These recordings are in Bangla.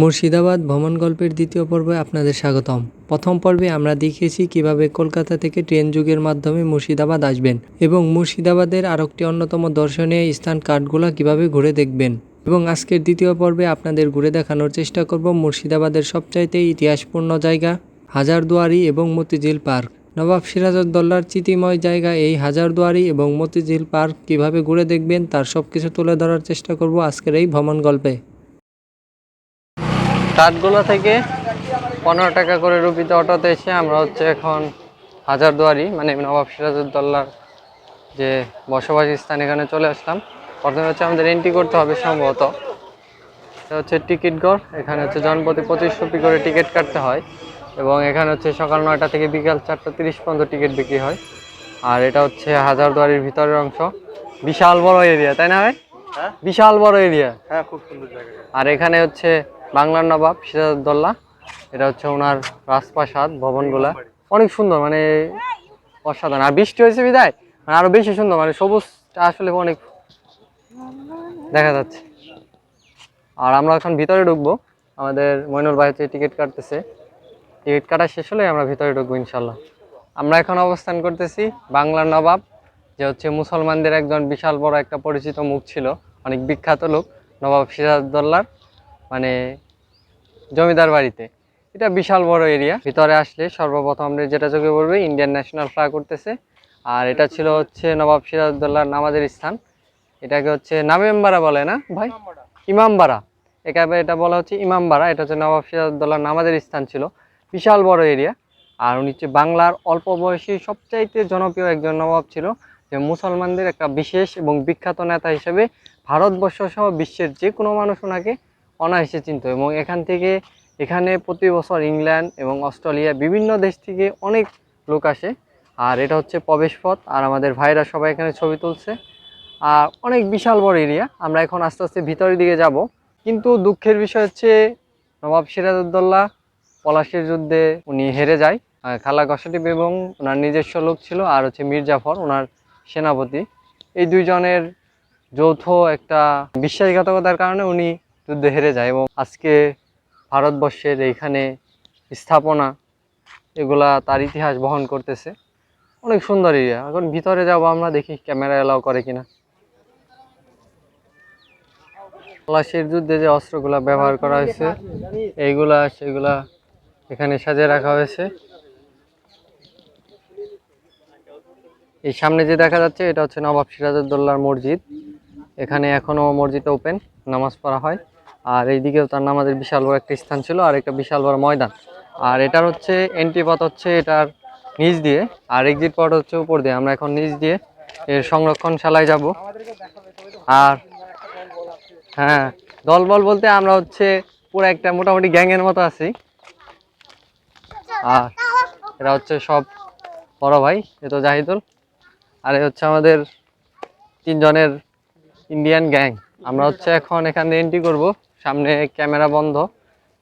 মুর্শিদাবাদ ভ্রমণ গল্পের দ্বিতীয় পর্বে আপনাদের স্বাগতম। প্রথম পর্বে আমরা দেখিয়েছি কীভাবে কলকাতা থেকে ট্রেন যুগের মাধ্যমে মুর্শিদাবাদ আসবেন এবং মুর্শিদাবাদের আরেকটি অন্যতম দর্শনীয় স্থান কাঠগোলা কীভাবে ঘুরে দেখবেন। এবং আজকের দ্বিতীয় পর্বে আপনাদের ঘুরে দেখানোর চেষ্টা করব মুর্শিদাবাদের সবচাইতে ইতিহাসপূর্ণ জায়গা, হাজারদুয়ারি এবং মতিঝিল পার্ক। নবাব সিরাজউদ্দৌলার চিতিময় জায়গা এই হাজারদুয়ারি এবং মতিঝিল পার্ক কীভাবে ঘুরে দেখবেন তার সব কিছু তুলে ধরার চেষ্টা করব আজকের এই ভ্রমণ গল্পে। কাঠগোলা থেকে পনেরো টাকা করে রুপিতে অটোতে এসে আমরা হচ্ছে এখন হাজারদুয়ারি মানে নবাব সিরাজউদ্দৌলার যে বসবাস স্থান এখানে চলে আসলাম। প্রথমে হচ্ছে আমাদের এন্ট্রি করতে হবে সম্ভবত। এটা হচ্ছে টিকিট ঘর। এখানে হচ্ছে জনপ্রতি পঁচিশ রুপি করে টিকিট কাটতে হয় এবং এখানে হচ্ছে সকাল নয়টা থেকে বিকাল চারটা তিরিশ পর্যন্ত টিকিট বিক্রি হয়। আর এটা হচ্ছে হাজারদুয়ারির ভিতরের অংশ। বিশাল বড় এরিয়া তাই না ভাই? হ্যাঁ। বিশাল বড় এরিয়া হ্যাঁ খুব সুন্দর জায়গা। আর এখানে হচ্ছে বাংলার নবাব সিরাজউদ্দৌলা। এটা হচ্ছে ওনার রাজপ্রাসাদ ভবনগুলা। অনেক সুন্দর মানে অসাধারণ। আর বৃষ্টি হয়েছে বিদায় মানে আরও বেশি সুন্দর মানে সবুজটা আসলে অনেক দেখা যাচ্ছে। আর আমরা এখন ভিতরে ঢুকবো। আমাদের মইনুল ভাই হচ্ছে টিকিট কাটতেছে। টিকিট কাটা শেষ হলে আমরা ভিতরে ঢুকবো ইনশাল্লাহ। আমরা এখন অবস্থান করতেছি বাংলার নবাব, যে হচ্ছে মুসলমানদের একজন বিশাল বড় একটা পরিচিত মুখ ছিল, অনেক বিখ্যাত লোক, নবাব সিরাজউদ্দৌলার। মানে জমিদার বাড়িতে। এটা বিশাল বড় এরিয়া। ভিতরে আসলে সর্বপ্রথম আমরা যেটা চোখে পড়বে ইন্ডিয়ান ন্যাশনাল ফ্ল্যাগ করতেছে আর এটা ছিল হচ্ছে নবাব সিরাজউদ্দৌলার নামাজের স্থান। এটাকে হচ্ছে নামেম্বারা বলে না ভাই? ইমামবাড়া। এখানে এটা বলা হচ্ছে ইমামবাড়া। এটা হচ্ছে নবাব সিরাজউদ্দৌলার নামাজের স্থান ছিল। বিশাল বড় এরিয়া। আর উনি হচ্ছে বাংলার অল্প বয়সী সবচাইতে জনপ্রিয় একজন নবাব ছিল। যে মুসলমানদের একটা বিশেষ এবং বিখ্যাত নেতা হিসেবে ভারতবর্ষ সহ বিশ্বের যে কোনো মানুষ ওনাকে অনায়াসে চিনত এবং এখান থেকে এখানে প্রতি বছর ইংল্যান্ড এবং অস্ট্রেলিয়া বিভিন্ন দেশ থেকে অনেক লোক আসে। আর এটা হচ্ছে প্রবেশ পথ। আর আমাদের ভাইরা সবাই এখানে ছবি তুলছে। আর অনেক বিশাল বড় এরিয়া আমরা এখন আস্তে আস্তে ভিতরের দিকে যাব। কিন্তু দুঃখের বিষয় হচ্ছে নবাব সিরাজউদ্দৌলা পলাশির যুদ্ধে উনি হেরে যায়। খালা গসাটিপ এবং ওনার নিজস্ব লোক ছিল। আর হচ্ছে মীর জাফর, ওনার সেনাপতি। এই দুইজনের যৌথ একটা বিশ্বাসঘাতকতার কারণে উনি যুদ্ধে হেরে যায় এবং আজকে ভারতবর্ষের এইখানে স্থাপনা, এগুলা তার ইতিহাস বহন করতেছে। অনেক সুন্দর এরিয়া এখন ভিতরে যাব আমরা, দেখি ক্যামেরা এলাও করে কিনা। পলাশির যুদ্ধে যে অস্ত্রগুলা ব্যবহার করা হয়েছে, এইগুলা, সেগুলা এখানে সাজিয়ে রাখা হয়েছে। এই সামনে যে দেখা যাচ্ছে, এটা হচ্ছে নবাব সিরাজউদ্দৌলার মসজিদ। এখানে এখনও মসজিদ ওপেন নামাজ পড়া হয়। আর এইদিকেও তার নামাজের বিশাল বড় একটা স্থান ছিল আর একটা বিশাল বড় ময়দান। আর এটার হচ্ছে এন্ট্রি পথ হচ্ছে এটার নিচ দিয়ে। আর এক্সিট পথ হচ্ছে উপর দিয়ে। আমরা এখন নিচ দিয়ে এর সংরক্ষণশালায় যাব। আর হ্যাঁ দলবল বলতে আমরা হচ্ছে পুরো একটা মোটামুটি গ্যাংয়ের মতো আছি। আর এরা হচ্ছে সব বড় ভাই, এ তো জাহিদুল। আর এ হচ্ছে আমাদের তিনজনের ইন্ডিয়ান গ্যাং আমরা হচ্ছে এখন এখানে এন্ট্রি করব। সামনে ক্যামেরা বন্ধ,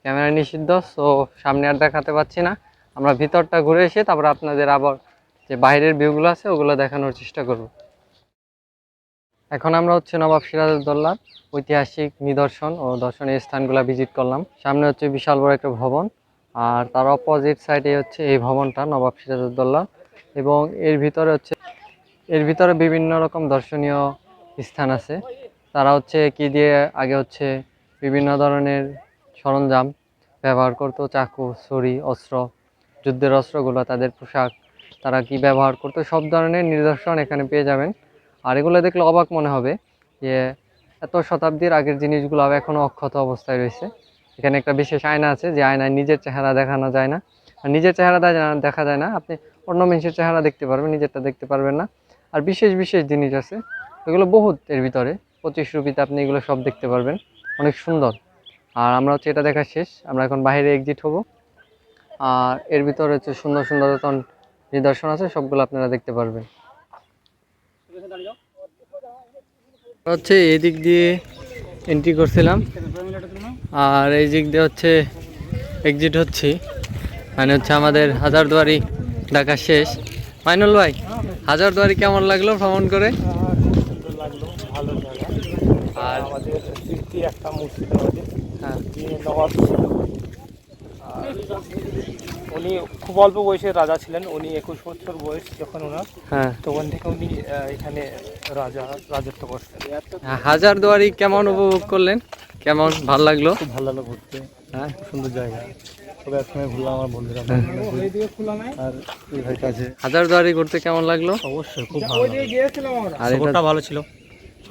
ক্যামেরা নিষিদ্ধ সো সামনে আর দেখাতে পাচ্ছি না। আমরা ভিতরটা ঘুরে এসে তারপর আপনাদের আবার যে বাইরের ভিউগুলো আছে, ওগুলো দেখানোর চেষ্টা করব। এখন আমরা হচ্ছে নবাব সিরাজউদ্দৌলার ঐতিহাসিক নিদর্শন ও দর্শনীয় স্থানগুলো ভিজিট করলাম। সামনে হচ্ছে বিশাল বড় একটা ভবন, আর তার অপোজিট সাইডে হচ্ছে এই ভবনটা, নবাব সিরাজউদ্দৌলা এবং এর ভিতরে হচ্ছে, এর ভিতরে বিভিন্ন রকম দর্শনীয় স্থান আছে। তারা হচ্ছে কি দিয়ে আগে হচ্ছে বিভিন্ন ধরনের সরঞ্জাম ব্যবহার করতো, চাকু, ছুরি, অস্ত্র, যুদ্ধের অস্ত্রগুলো, তাদের পোশাক, তারা কি ব্যবহার করতো, সব ধরনের নিদর্শন এখানে পেয়ে যাবেন। আর এগুলো দেখলে অবাক মনে হবে যে এত শতাব্দীর আগের জিনিসগুলো এখনও অক্ষত অবস্থায় রয়েছে। এখানে একটা বিশেষ আয়না আছে, যে আয়নায় নিজের চেহারা দেখানো যায় না। আর নিজের চেহারা দেখা যায় না। আপনি অন্য মানুষের চেহারা দেখতে পারবেন, নিজেরটা দেখতে পারবেন না। আর বিশেষ বিশেষ জিনিস আছে, এগুলো বহুত এর ভিতরে। পঁচিশ রুপিতে আপনি এগুলো সব দেখতে পারবেন। অনেক সুন্দর। আর আমরা হচ্ছে এটা দেখা শেষ। আমরা এখন বাইরে এক্সিট হব। আর এর ভিতরে হচ্ছে সুন্দর সুন্দর নিদর্শন আছে, সবগুলো আপনারা দেখতে পারবেন। হচ্ছে এই দিক দিয়ে এন্ট্রি করছিলাম। আর এই দিক দিয়ে হচ্ছে এক্সিট হচ্ছি। মানে হচ্ছে আমাদের হাজারদুয়ারি দেখা শেষ। মাইনুল ভাই, হাজারদুয়ারি কেমন লাগল ভ্রমণ করে সুন্দর লাগল ভালো জায়গা আর আমাদের স্মৃতি একটা মুর্শিদাবাদে হ্যাঁ। নবাব ছিল আর উনি খুব অল্প বয়সের রাজা ছিলেন উনি একুশ বছর বয়স যখন ওনার হ্যাঁ। তখন থেকে উনি এখানে রাজা রাজত্ব করতেন হাজার দুয়ারি কেমন উপভোগ করলেন? কেমন? ভালো লাগল? খুব ভালো লাগল ঘুরতে। হ্যাঁ। সুন্দর জায়গা। তবে একসময় ঘুরলাম আমার বন্ধুরা। ওইদিকে আর হাজার দুয়ারি ঘুরতে কেমন লাগল? অবশ্যই খুব ভালো আর এটা ভালো ছিল।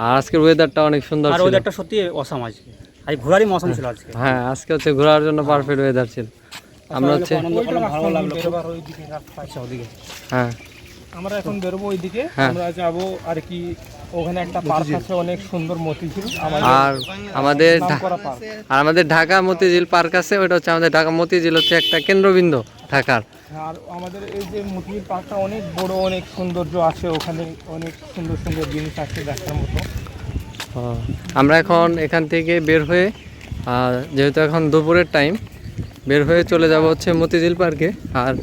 আর আজকের ওয়েদারটা অনেক সুন্দর আর ছিল। ওদেরটা সত্যি অসাম আজকে। আজ ঘোরারই মৌসুম ছিল আজকে। হ্যাঁ আজকে হচ্ছে ঘোরার জন্য পারফেক্ট ওয়েদার ছিল। আমরা হচ্ছে ওইটা করলাম, ভালো লাগল। ওইদিকে আচ্ছা ওদিকে। হ্যাঁ। আমরা এখন বেরোবো ওইদিকে হ্যাঁ। আমরা যাব আর কি ওখানে একটা পার্ক আছে অনেক সুন্দর মতিঝিল। আমাদের আর আমাদের আর আমাদের ঢাকা মতিঝিল পার্ক আছে ওটা হচ্ছে আমাদের ঢাকা মতিঝিল হচ্ছে একটা কেন্দ্রবিন্দু ঢাকার। আর আমাদের এই যে মতিঝিল পার্কটা অনেক বড়, অনেক সৌন্দর্য আছে, ওখানে অনেক সুন্দর সুন্দর জিনিস আছে দেখার মতো। আমরা এখন এখান থেকে বের হয়ে যেহেতু এখন দুপুরের টাইম বের হয়ে চলে যাব হচ্ছে মতিঝিল পার্কে আর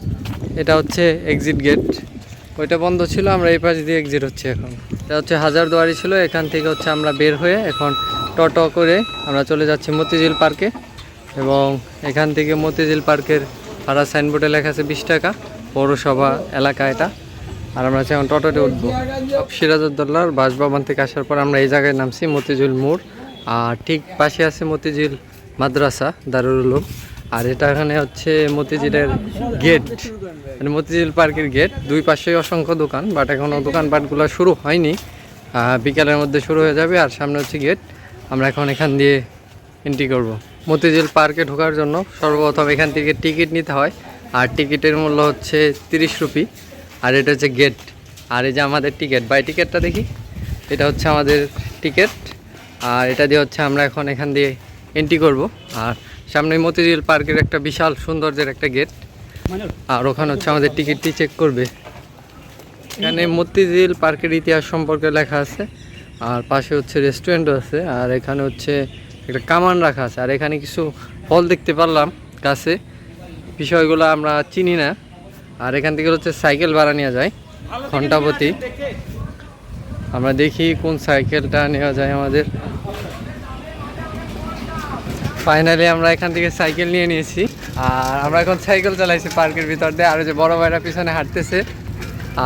এটা হচ্ছে এক্সিট গেট ওইটা বন্ধ ছিল, আমরা এই পাশ দিয়ে এক্সিট হচ্ছে এখন। এটা হচ্ছে হাজারদুয়ারি ছিল, এখান থেকে হচ্ছে আমরা বের হয়ে এখন টোটো করে আমরা চলে যাচ্ছি মতিঝিল পার্কে এবং এখান থেকে মতিঝিল পার্কের ভাড়া সাইনবোর্ডে লেখা আছে বিশ টাকা, পৌরসভা এলাকা এটা। আর আমরা এখন টোটোতে উঠবো। সিরাজউদ্দৌলার বাসভবন থেকে আসার পর আমরা এই জায়গায় নামছি, মতিঝুল মোড়। আর ঠিক পাশে আছে মতিঝিল মাদ্রাসা, দারুল আর এটা এখানে হচ্ছে মতিঝিলের গেট। মানে মতিঝিল পার্কের গেট। দুই পাশেই অসংখ্য দোকান বাট এখনও দোকানপাটগুলো শুরু হয়নি। বিকালের মধ্যে শুরু হয়ে যাবে। আর সামনে হচ্ছে গেট। আমরা এখন এখান দিয়ে এন্ট্রি করব। মতিঝিল পার্কে ঢোকার জন্য সর্বপ্রথম এখান থেকে টিকিট নিতে হয়। আর টিকিটের মূল্য হচ্ছে তিরিশ রুপি। আর এটা হচ্ছে গেট। আর এই যে আমাদের টিকিট, বাই টিকিটটা দেখি। এটা হচ্ছে আমাদের টিকিট। আর এটা দিয়ে হচ্ছে আমরা এখন এখান দিয়ে এন্ট্রি করব। আর সামনে মতিঝিল পার্কের একটা বিশাল সৌন্দর্যের একটা গেট। আর ওখানে হচ্ছে আমাদের টিকিটটি চেক করবে। এখানে মতিঝিল পার্কের ইতিহাস সম্পর্কে লেখা আছে। আর পাশে হচ্ছে রেস্টুরেন্টও আছে। আর এখানে হচ্ছে একটা কামান রাখা আছে। আর এখানে কিছু ফল দেখতে পারলাম গাছে। বিষয়গুলো আমরা চিনি না। আর এখান থেকে হচ্ছে সাইকেল ভাড়া নেওয়া যায় ঘন্টাপতি আমরা দেখি কোন সাইকেলটা নেওয়া যায় আমাদের। ফাইনালি আমরা এখান থেকে সাইকেল নিয়ে নিয়েছি। আর আমরা এখন সাইকেল চালাইছি পার্কের ভিতর দিয়ে। আর যে বড় ভাইরা পিছনে হাঁটতেছে।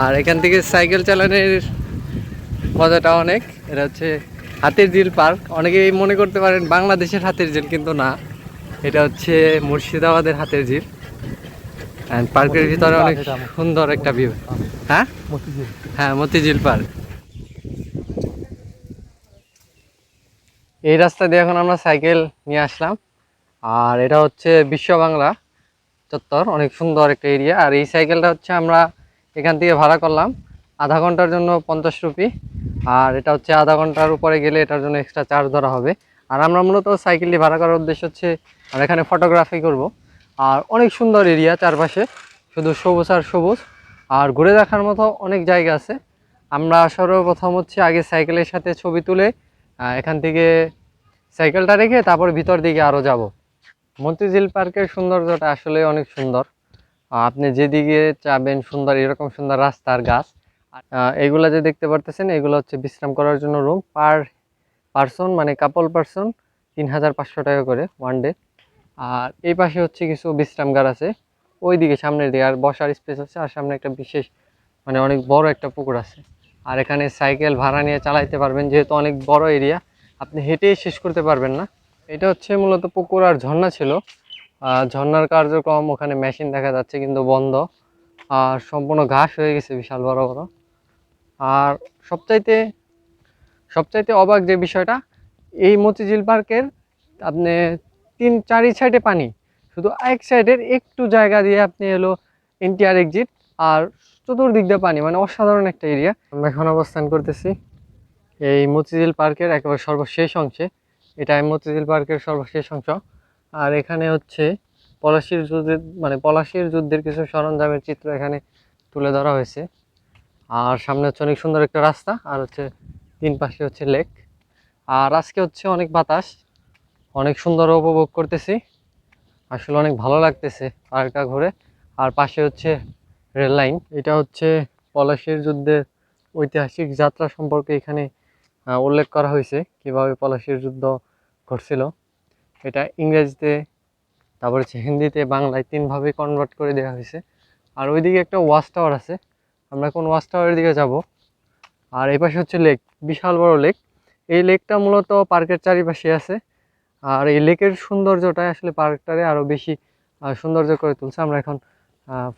আর এখান থেকে সাইকেল চালানোর মজাটা অনেক। এটা হচ্ছে হাতের ঝিল পার্ক। অনেকেই মনে করতে পারেন বাংলাদেশের হাতের ঝিল কিন্তু না। এটা হচ্ছে মুর্শিদাবাদের হাতের ঝিল অ্যান্ড পার্কের ভিতরে অনেক সুন্দর একটা ভিউ হ্যাঁ। মতিঝিল। হ্যাঁ মতিঝিল পার্ক। এই রাস্তা দিয়ে এখন আমরা সাইকেল নিয়ে আসলাম। আর এটা হচ্ছে বিশ্ব বাংলা চত্বর অনেক সুন্দর একটা এরিয়া আর এই সাইকেলটা হচ্ছে আমরা এখান থেকে ভাড়া করলাম। আধা ঘণ্টার জন্য পঞ্চাশ রুপি। আর এটা হচ্ছে আধা ঘণ্টার উপরে গেলে এটার জন্য এক্সট্রা চার্জ ধরা হবে। আর আমরা মূলত সাইকেলটি ভাড়া করার উদ্দেশ্য হচ্ছে, আমরা এখানে ফটোগ্রাফি করব। আর অনেক সুন্দর এরিয়া চারপাশে, শুধু সবুজ আর সবুজ। আর ঘুরে দেখার মতো অনেক জায়গা আছে। আমরা সর্বপ্রথম হচ্ছে আগে সাইকেলের সাথে ছবি তুলে এখান থেকে সাইকেলটা রেখে তারপর ভিতর দিকে আরও যাব। মতিঝিল পার্কের সৌন্দর্যটা আসলে অনেক সুন্দর। আপনি যেদিকে যাবেন সুন্দর, এরকম সুন্দর রাস্তার গাছ। এইগুলা যে দেখতে পারতেছেন, এগুলো হচ্ছে বিশ্রাম করার জন্য রুম পার পার্সন মানে কাপল পার্সন তিন হাজার পাঁচশো টাকা করে ওয়ান ডে আর এই পাশে হচ্ছে কিছু বিশ্রামগার আছে ওই দিকে সামনের দিকে আর বসার স্পেস আছে, আর সামনে একটা বিশেষ মানে অনেক বড় একটা পুকুর আছে। আর এখানে সাইকেল ভাড়া নিয়ে চালাইতে পারবেন, যেহেতু অনেক বড় এরিয়া আপনি হেঁটেই শেষ করতে পারবেন না। এটা হচ্ছে মূলত পুকুর আর ঝর্ণা ছিল। ঝর্ণার কার্যক্রম, ওখানে মেশিন দেখা যাচ্ছে, কিন্তু বন্ধ। আর সম্পূর্ণ ঘাস হয়ে গেছে, বিশাল বড় বড়। আর সবচাইতে সবচাইতে অবাক যে বিষয়টা, এই মতিঝিল পার্কের আপনি তিন, চারি সাইডে পানি। শুধু এক সাইডের একটু জায়গা দিয়ে আপনি এলো এনটিআর এক্সিট আর চতুর্দিক দিয়ে পানি মানে অসাধারণ একটা এরিয়া। আমরা এখন অবস্থান করতেছি এই মতিঝিল পার্কের একেবারে সর্বশেষ অংশে। এটা মতিঝিল পার্কের সর্বশেষ অংশ। আর এখানে হচ্ছে পলাশির যুদ্ধের মানে পলাশির যুদ্ধের কিছু সরঞ্জামের চিত্র এখানে তুলে ধরা হয়েছে। আর সামনে হচ্ছে অনেক সুন্দর একটা রাস্তা, আর হচ্ছে তিন পাশে হচ্ছে লেক আর আজকে হচ্ছে অনেক বাতাস, অনেক সুন্দর উপভোগ করতেছি। আসলে অনেক ভালো লাগতেছে পার্কটা ঘুরে। আর পাশে হচ্ছে রেল লাইন এটা হচ্ছে পলাশির যুদ্ধের ঐতিহাসিক যাত্রা সম্পর্কে এখানে উল্লেখ করা হয়েছে, কীভাবে পলাশির যুদ্ধ ঘটছিল। এটা ইংরেজিতে, তারপর হচ্ছে হিন্দিতে, বাংলায় তিনভাবে কনভার্ট করে দেওয়া হয়েছে। আর ওইদিকে একটা ওয়াচ টাওয়ার আছে আমরা কোন ওয়াচ টাওয়ারের দিকে যাব। আর এই পাশে হচ্ছে লেক, বিশাল বড় লেক। এই লেকটা মূলত পার্কের চারিপাশে আছে। আর এই লেকের সৌন্দর্যটাই আসলে পার্কটারে আরও বেশি সৌন্দর্য করে তুলছে। আমরা এখন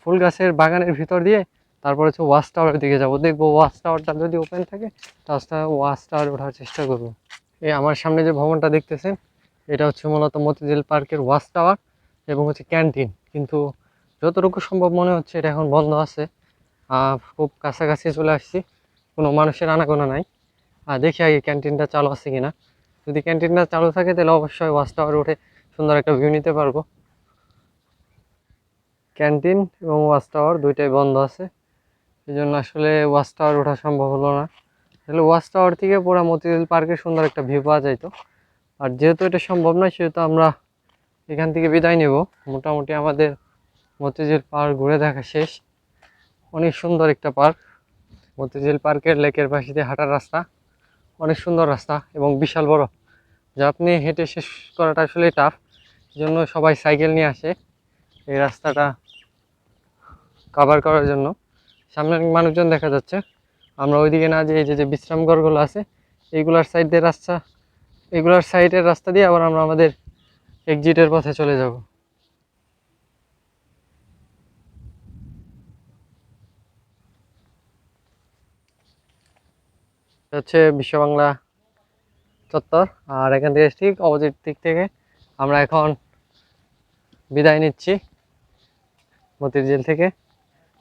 ফুল গাছের বাগানের ভিতর দিয়ে তারপর হচ্ছে ওয়াচ টাওয়ারের দিকে যাব। দেখব ওয়াচ টাওয়ারটা যদি ওপেন থাকে তাহলে ওয়াচ টাওয়ার ওঠার চেষ্টা করব। এই আমার সামনে যে ভবনটা দেখতেছেন, এটা হচ্ছে মূলত মতিঝিল পার্কের ওয়াচ টাওয়ার এবং হচ্ছে ক্যান্টিন। কিন্তু যতটুকু সম্ভব মনে হচ্ছে এটা এখন বন্ধ আছে। খুব কাছাকাছি চলে আসছি। কোনো মানুষের আনাগোনা নাই। আর দেখি আগে ক্যান্টিনটা চালু আছে কিনা। যদি ক্যান্টিনটা চালু থাকে তাহলে অবশ্যই ওয়াচ টাওয়ার উঠে সুন্দর একটা ভিউ নিতে পারব। ক্যান্টিন এবং ওয়াচ টাওয়ার দুইটাই বন্ধ আছে। এই জন্য আসলে ওয়াচ টাওয়ার ওঠা সম্ভব হলো না। তাহলে ওয়াচ টাওয়ার থেকে পুরো মতিঝিল পার্কে সুন্দর একটা ভিউ পাওয়া যাইতো। আর যেহেতু এটা সম্ভব নয়, সেহেতু আমরা এখান থেকে বিদায় নেব। মোটামুটি আমাদের মতিঝিল পার্ক ঘুরে দেখা শেষ। অনেক সুন্দর একটা পার্ক। মতিঝিল পার্কের লেকের পাশে দিয়ে হাঁটার রাস্তা। অনেক সুন্দর রাস্তা এবং বিশাল বড়। যা আপনি হেঁটে শেষ করাটা আসলে টাফ জন্য সবাই সাইকেল নিয়ে আসে। এই রাস্তাটা কভার করার জন্য। সামনে অনেক মানুষজন দেখা যাচ্ছে। আমরা ওইদিকে না যে এই যে যে বিশ্রামঘরগুলো আছে এইগুলার সাইড দিয়ে রাস্তা, এগুলার সাইডের রাস্তা দিয়ে আবার আমরা আমাদের এক্সিটের পথে চলে যাব। হচ্ছে বিশ্ব বাংলা চত্বর। আর এখান থেকে ঠিক অপোজিট দিক থেকে আমরা এখন বিদায় নিচ্ছি মতিঝিল থেকে।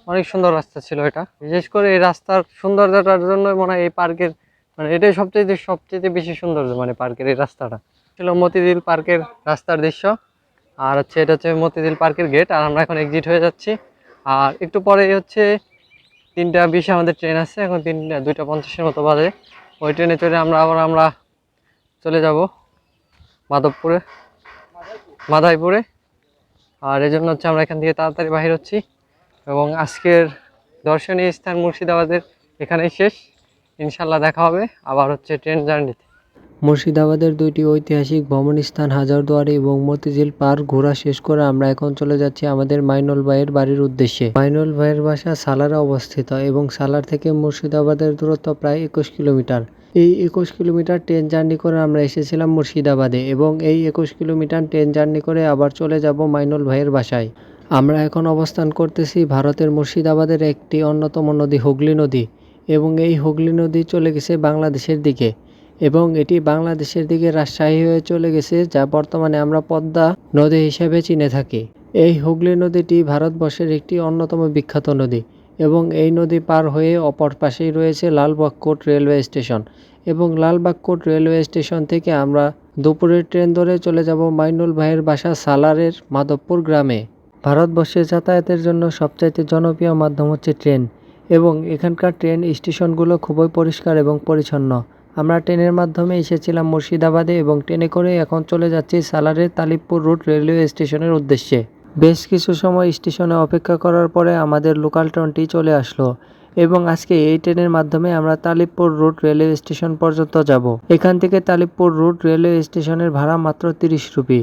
অনেক সুন্দর রাস্তা ছিল এটা। বিশেষ করে এই রাস্তার সৌন্দর্যটার জন্য মনে হয় এই পার্কের মানে এটাই সবচেয়ে সবচেয়ে বেশি সৌন্দর্য মানে পার্কের এই রাস্তাটা। ছিল মতিঝিল পার্কের রাস্তার দৃশ্য। আর হচ্ছে, এটা হচ্ছে মতিঝিল পার্কের গেট আর আমরা এখন এক্সিট হয়ে যাচ্ছি। আর একটু পরে হচ্ছে তিনটা বিশে আমাদের ট্রেন আছে, এখন তিনটা দুইটা পঞ্চাশের মতো বাজে। ওই ট্রেনে চড়ে আমরা আবার আমরা চলে যাব মাধবপুরে। মাধাইপুরে। আর এই জন্য হচ্ছে আমরা এখান থেকে তাড়াতাড়ি বাহির হচ্ছি। এবং আজকের দর্শনীয় স্থান মুর্শিদাবাদের এখানেই শেষ। ইনশাল্লাহ দেখা হবে। আবার হচ্ছে ট্রেন জার্নিতে মুর্শিদাবাদের দুইটি ঐতিহাসিক ভ্রমণ স্থান হাজারদুয়ারি এবং মতিঝিল পার্ক ঘোরা শেষ করে আমরা এখন চলে যাচ্ছি আমাদের মাইনুল ভাইয়ের বাড়ির উদ্দেশ্যে। মাইনুল ভাইয়ের বাসা সালারে অবস্থিত এবং সালার থেকে মুর্শিদাবাদের দূরত্ব প্রায় একুশ কিলোমিটার। এই একুশ কিলোমিটার ট্রেন জার্নি করে আমরা এসেছিলাম মুর্শিদাবাদে এবং এই একুশ কিলোমিটার ট্রেন জার্নি করে আবার চলে যাব মাইনুল ভাইয়ের বাসায়। আমরা এখন অবস্থান করতেছি ভারতের মুর্শিদাবাদের একটি অন্যতম নদী হুগলি নদী এবং এই হুগলি নদী চলে গেছে বাংলাদেশের দিকে। এবং এটি বাংলাদেশের দিকে রাজশাহী হয়ে চলে গেছে, যা বর্তমানে আমরা পদ্মা নদী হিসেবে চিনে থাকি। এই হুগলি নদীটি ভারতবর্ষের একটি অন্যতম বিখ্যাত নদী এবং এই নদী পার হয়ে অপর পাশেই রয়েছে লালবাগ কোট রেলওয়ে স্টেশন এবং লালবাগ কোট রেলওয়ে স্টেশন থেকে আমরা দুপুরের ট্রেন ধরে চলে যাব মাইনুল ভাইয়ের বাসা সালারের মাধবপুর গ্রামে। ভারতবর্ষে যাতায়াতের জন্য সবচাইতে জনপ্রিয় মাধ্যম হচ্ছে ট্রেন এবং এখানকার ট্রেন স্টেশনগুলো খুবই পরিষ্কার এবং পরিচ্ছন্ন। আমরা ট্রেনের মাধ্যমে এসেছিলাম মুর্শিদাবাদে এবং ট্রেনে করে এখন চলে যাচ্ছি সালারের তালিবপুর রুট রেলওয়ে স্টেশনের উদ্দেশ্যে। বেশ কিছু সময় স্টেশনে অপেক্ষা করার পরে আমাদের লোকাল ট্রেনটি চলে আসলো এবং আজকে এই ট্রেনের মাধ্যমে আমরা তালিবপুর রুট রেলওয়ে স্টেশন পর্যন্ত যাব। এখান থেকে তালিবপুর রুট রেলওয়ে স্টেশনের ভাড়া মাত্র তিরিশ রুপি,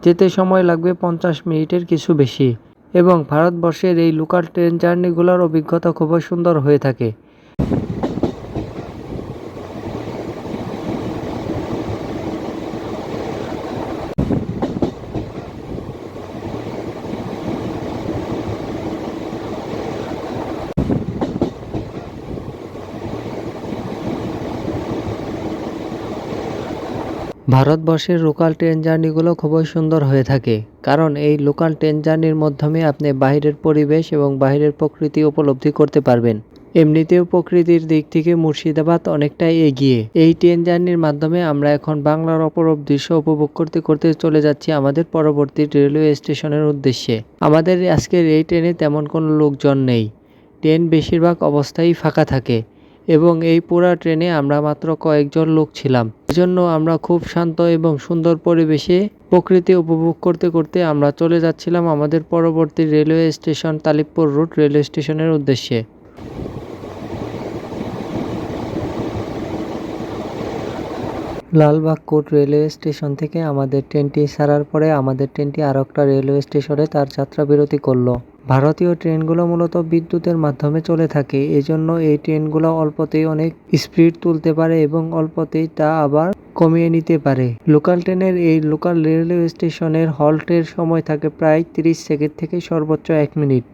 যেতে সময় লাগবে পঞ্চাশ মিনিটের কিছু বেশি। এবং ভারতবর্ষের এই লোকাল ট্রেন জার্নিগুলোর অভিজ্ঞতা খুবই সুন্দর হয়ে থাকে। ভারতবর্ষের লোকাল ট্রেন জার্নিগুলো খুবই সুন্দর হয়ে থাকে। কারণ এই লোকাল ট্রেন জার্নির মাধ্যমে আপনি বাইরের পরিবেশ এবং বাইরের প্রকৃতি উপলব্ধি করতে পারবেন। এমনিতেও প্রকৃতির দিক থেকে মুর্শিদাবাদ অনেকটাই এগিয়ে। এই ট্রেন জার্নির মাধ্যমে আমরা এখন বাংলার অপরূপ দৃশ্য উপভোগ করতে করতে চলে যাচ্ছি আমাদের পরবর্তী রেলওয়ে স্টেশনের উদ্দেশ্যে। আমাদের আজকের এই ট্রেনে তেমন কোনো লোকজন নেই। ট্রেন বেশিরভাগ অবস্থায় ফাঁকা থাকে। এবং এই পুরা ট্রেনে আমরা মাত্র কয়েকজন লোক ছিলাম। এজন্য আমরা খুব শান্ত এবং সুন্দর পরিবেশে প্রকৃতি উপভোগ করতে করতে আমরা চলে যাচ্ছিলাম আমাদের পরবর্তী railway station Talibpur route railway স্টেশনের উদ্দেশ্যে। লালবাগ কোর্ট রেলওয়ে স্টেশন থেকে আমাদের ট্রেনটি ছাড়ার পরে আমাদের ট্রেনটি আর একটা রেলওয়ে স্টেশনে তার যাত্রা বিরতি করল। ভারতীয় ট্রেনগুলো মূলত বিদ্যুতের মাধ্যমে চলে থাকে, এজন্য এই ট্রেনগুলো অল্পতেই অনেক স্পিড তুলতে পারে এবং অল্পতেই তা আবার কমিয়ে নিতে পারে। লোকাল ট্রেনের এই লোকাল রেলওয়ে স্টেশনের হল্টের সময় থাকে প্রায় তিরিশ সেকেন্ড থেকে সর্বোচ্চ এক মিনিট।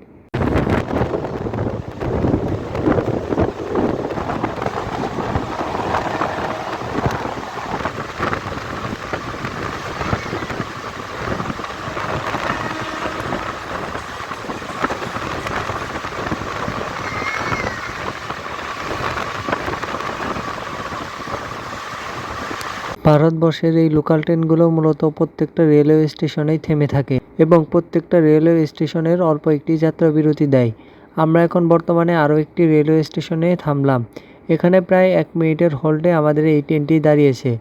ভারতবর্ষের এই লোকাল ট্রেনগুলো মূলত প্রত্যেকটা রেলওয়ে স্টেশনেই থেমে থাকে এবং প্রত্যেকটা রেলওয়ে স্টেশনের অল্প একটি যাত্রা বিরতি দেয়। আমরা এখন বর্তমানে আরও একটি রেলওয়ে স্টেশনে থামলাম। এখানে প্রায় এক মিনিটের হল্টে আমাদের এই ট্রেনটি দাঁড়িয়েছে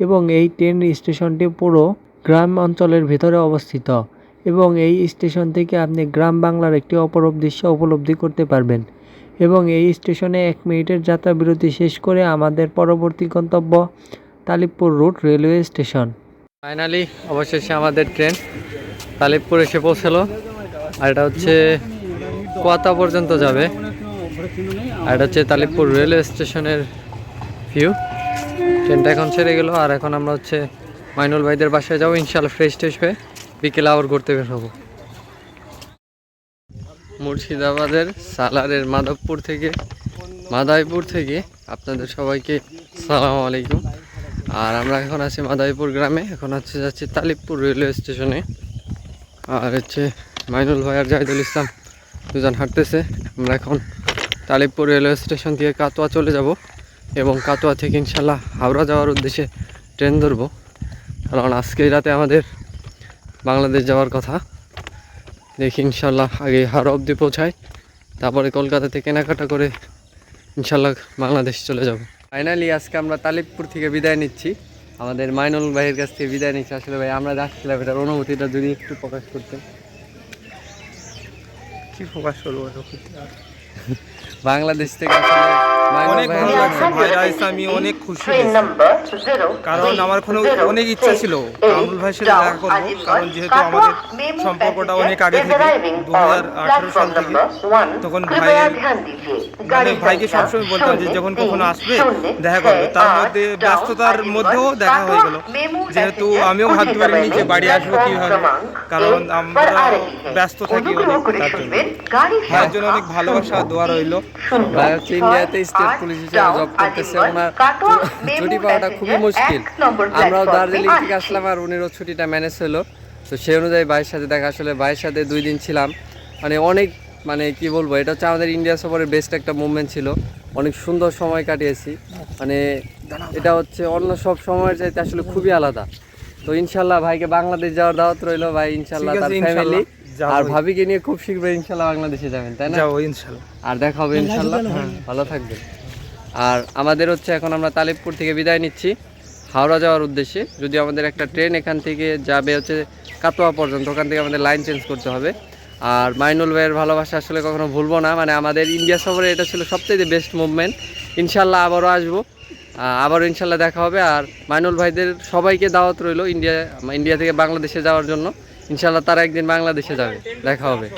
এবং এই ট্রেন স্টেশনটি পুরো গ্রাম অঞ্চলের ভিতরে অবস্থিত এবং এই স্টেশন থেকে আপনি গ্রাম বাংলার একটি অপরূপ দৃশ্য উপলব্ধি করতে পারবেন এবং এই স্টেশনে এক মিনিটের যাত্রা বিরতি শেষ করে আমাদের পরবর্তী গন্তব্য Talibpur road railway station. Finally অবশেষে আমাদের ট্রেন তালিবপুর এসে পৌঁছালো। আর এটা হচ্ছে কোয়াতা পর্যন্ত যাবে। আর এটা হচ্ছে তালিবপুর রেলওয়ে স্টেশনের ভিউ। ট্রেনটা এখন ছেড়ে গেল। আর এখন আমরা হচ্ছে মাইনুল ভাইদের বাসায় যাব। ইনশাল্লাহ ফ্রেশ ট্রেশ হয়ে বিকেলে আবার ঘুরতে বের হব। মুর্শিদাবাদের সালারের মাধবপুর থেকে, মাদাইপুর থেকে আপনাদের সবাইকে সালাম আলাইকুম। আর আমরা এখন আছি মাদাইপুর গ্রামে, এখন হচ্ছে যাচ্ছি তালিবপুর রেলওয়ে স্টেশনে। আর হচ্ছে মাইনুল ভাই আর জাহিদুল ইসলাম দুজন হাঁটতেছে। আমরা এখন তালিবপুর রেলওয়ে স্টেশন থেকে কাটোয়া চলে যাব এবং কাটোয়া থেকে ইনশাল্লাহ হাওড়া যাওয়ার উদ্দেশ্যে ট্রেন ধরবো। কারণ আজকেই রাতে আমাদের বাংলাদেশ যাওয়ার কথা। দেখি ইনশাল্লাহ আগে হাওড়া অবধি পৌঁছায় তারপরে কলকাতা থেকে কেনাকাটা করে ইনশাল্লাহ বাংলাদেশ চলে যাব। ফাইনালি আজকে আমরা তালিবপুর থেকে বিদায় নিচ্ছি। আমাদের মাইনুল ভাইয়ের কাছ থেকে বিদায় নিচ্ছি। আসলে ভাই, আমরা যাচ্ছিলাম এটার অনুভূতিটা যদি একটু প্রকাশ করতেন। কি প্রকাশ করব? বাংলাদেশ থেকে অনেক ভালো লাগছে। ভাইরা এসে আমি অনেক খুশি হয়েছি। কারণ আমার কোনো অনেক ইচ্ছা ছিল কামরুল ভাইয়ের সাথে দেখা করব। কারণ যেহেতু আমাদের সম্পর্কটা অনেক আগে থেকে দু হাজার আঠারো সাল থেকে তখন ভাইয়ের মানে ভাইকে সবসময় বলতাম যে যখন কখনো আসবে দেখা করবে। তার মধ্যে ব্যস্ততার মধ্যেও দেখা হয়ে গেল। যেহেতু আমিও ভাবতে পারিনি যে বাড়ি আসব কীভাবে? কারণ আমরা ব্যস্ত থাকি অনেক তার জন্য। অনেক ভালোবাসা দোয়া রইল। ভাই ইন্ডিয়াতে স্টেট পুলিশ হিসেবে জব করতেছে। ওনার ছুটি পাওয়াটা খুবই মুশকিল। আমরাও দার্জিলিং থেকে আসলাম আর উনিরও ছুটিটা ম্যানেজ হলো। তো সেই অনুযায়ী ভাইয়ের সাথে দেখা আসলে ভাইয়ের সাথে দুই দিন ছিলাম। মানে অনেক মানে কি বলব এটা হচ্ছে আমাদের ইন্ডিয়া সফরের বেস্ট একটা মুভমেন্ট ছিল। অনেক সুন্দর সময় কাটিয়েছি। মানে এটা হচ্ছে অন্য সব সময়ের চাইতে আসলে খুবই আলাদা। তো ইনশাল্লাহ ভাইকে বাংলাদেশ যাওয়ার দাওয়াত রইল। ভাই ইনশাল্লাহ তার ফ্যামিলি। আর ভাবিকে নিয়ে খুব শীঘ্রই ইনশাল্লাহ বাংলাদেশে যাবেন তাই না? যাব ইনশাল্লাহ। আর দেখা হবে ইনশাল্লাহ। ভালো থাকবেন। আর আমাদের হচ্ছে এখন আমরা তালিবপুর থেকে বিদায় নিচ্ছি হাওড়া যাওয়ার উদ্দেশ্যে। যদি আমাদের একটা ট্রেন এখান থেকে যাবে হচ্ছে কাটোয়া পর্যন্ত ওখান থেকে আমাদের লাইন চেঞ্জ করতে হবে। আর মাইনুল ভাইয়ের ভালোবাসা আসলে কখনো ভুলবো না মানে আমাদের ইন্ডিয়া সফরে এটা ছিল সবথেকে বেস্ট মুভমেন্ট ইনশাল্লাহ আবারও আসব। আবারও ইনশাল্লাহ দেখা হবে। আর মাইনুল ভাইদের সবাইকে দাওয়াত রইল ইন্ডিয়া ইন্ডিয়া থেকে বাংলাদেশে যাওয়ার জন্য। ইনশাল্লাহ তারা একদিন বাংলাদেশে যাবে, দেখা হবে।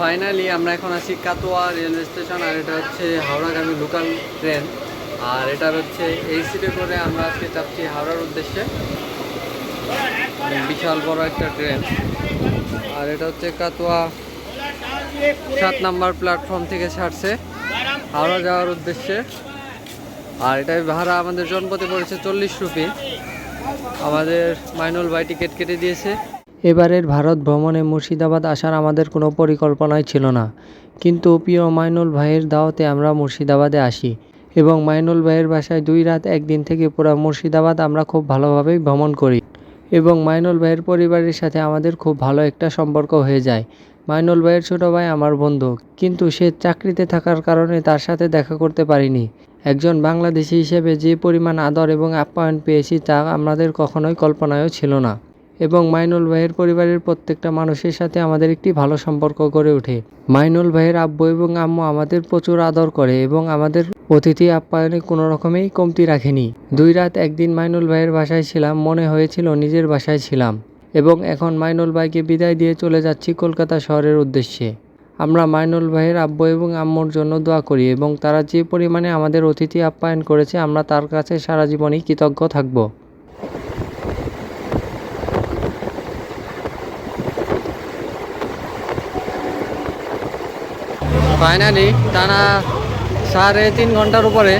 ফাইনালি আমরা এখন আছি কাতোয়া রেলওয়ে স্টেশন আর এটা হচ্ছে হাওড়াগামী লোকাল ট্রেন আর এটার হচ্ছে এই সিটে করে আমরা আজকে চাচ্ছি হাওড়ার উদ্দেশ্যে। বিশাল বড় একটা ট্রেন আর এটা হচ্ছে কাটোয়া সাত নাম্বার প্ল্যাটফর্ম থেকে ছাড়ছে হাওড়া যাওয়ার উদ্দেশ্যে। আর এটাই ভাড়া আমাদের জনপথে পড়েছে চল্লিশ রুপি। আমাদের মাইনুল ভাই টিকিট কেটে দিয়েছে। এবারের ভারত ভ্রমণে মুর্শিদাবাদ আসার আমাদের কোনো পরিকল্পনাই ছিল না। কিন্তু প্রিয় মাইনুল ভাইয়ের দাওয়াতে আমরা মুর্শিদাবাদে আসি এবং মাইনুল ভাইয়ের বাসায় দুই রাত একদিন থেকে পুরো মুর্শিদাবাদ আমরা খুব ভালোভাবেই ভ্রমণ করি এবং মাইনুল ভাইয়ের পরিবারের সাথে আমাদের খুব ভালো একটা সম্পর্ক হয়ে যায়। মাইনুল ভাইয়ের ছোট ভাই আমার বন্ধু, কিন্তু সে চাকরিতে থাকার কারণে তার সাথে দেখা করতে পারিনি। একজন বাংলাদেশি হিসেবে যে পরিমাণ আদর এবং আপ্যায়ন পেয়েছি তা আমাদের কখনোই কল্পনায়ও ছিল না। এবং মাইনুল ভাইয়ের পরিবারের প্রত্যেকটা মানুষের সাথে আমাদের একটি ভালো সম্পর্ক গড়ে ওঠে। মাইনুল ভাইয়ের আব্বু এবং আম্মু আমাদের প্রচুর আদর করে এবং আমাদের অতিথি আপ্যায়নে কোনো রকমেই কমতি রাখেনি। দুই রাত একদিন মাইনুল ভাইয়ের বাসায় ছিলাম, মনে হয়েছিল নিজের বাসায় ছিলাম এবং এখন মাইনুল ভাইকে বিদায় দিয়ে চলে যাচ্ছি কলকাতা শহরের উদ্দেশ্যে। আমরা মাইনুল ভাইয়ের আব্বু এবং আম্মুর জন্য দোয়া করি এবং তারা যে পরিমাণে আমাদের অতিথি আপ্যায়ন করেছে, আমরা তার কাছে সারা জীবনই কৃতজ্ঞ থাকব। ফাইনালি টানা সাড়ে তিন ঘণ্টার উপরে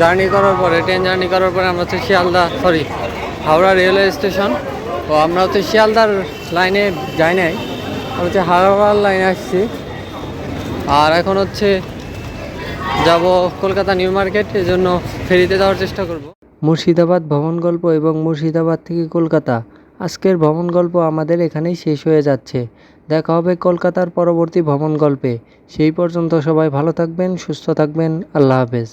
জার্নি করার পরে ট্রেন জার্নি করার পরে আমরা হচ্ছে Sealdah sorry Howrah railway station তো আমরা হচ্ছে শিয়ালদার লাইনে যাই নাই, আমরা হচ্ছে হাওড়ার লাইনে আসছি। আর এখন হচ্ছে যাব কলকাতা নিউ মার্কেট এই জন্য ফেরিতে যাওয়ার চেষ্টা করব। মুর্শিদাবাদ ভ্রমণ গল্প এবং মুর্শিদাবাদ থেকে কলকাতা। আজকের ভ্রমণ গল্প আমাদের এখানেই শেষ হয়ে যাচ্ছে। দেখা হবে কলকাতার পরবর্তী ভ্রমণ গল্পে। সেই পর্যন্ত সবাই ভালো থাকবেন, সুস্থ থাকবেন। আল্লাহ হাফেজ।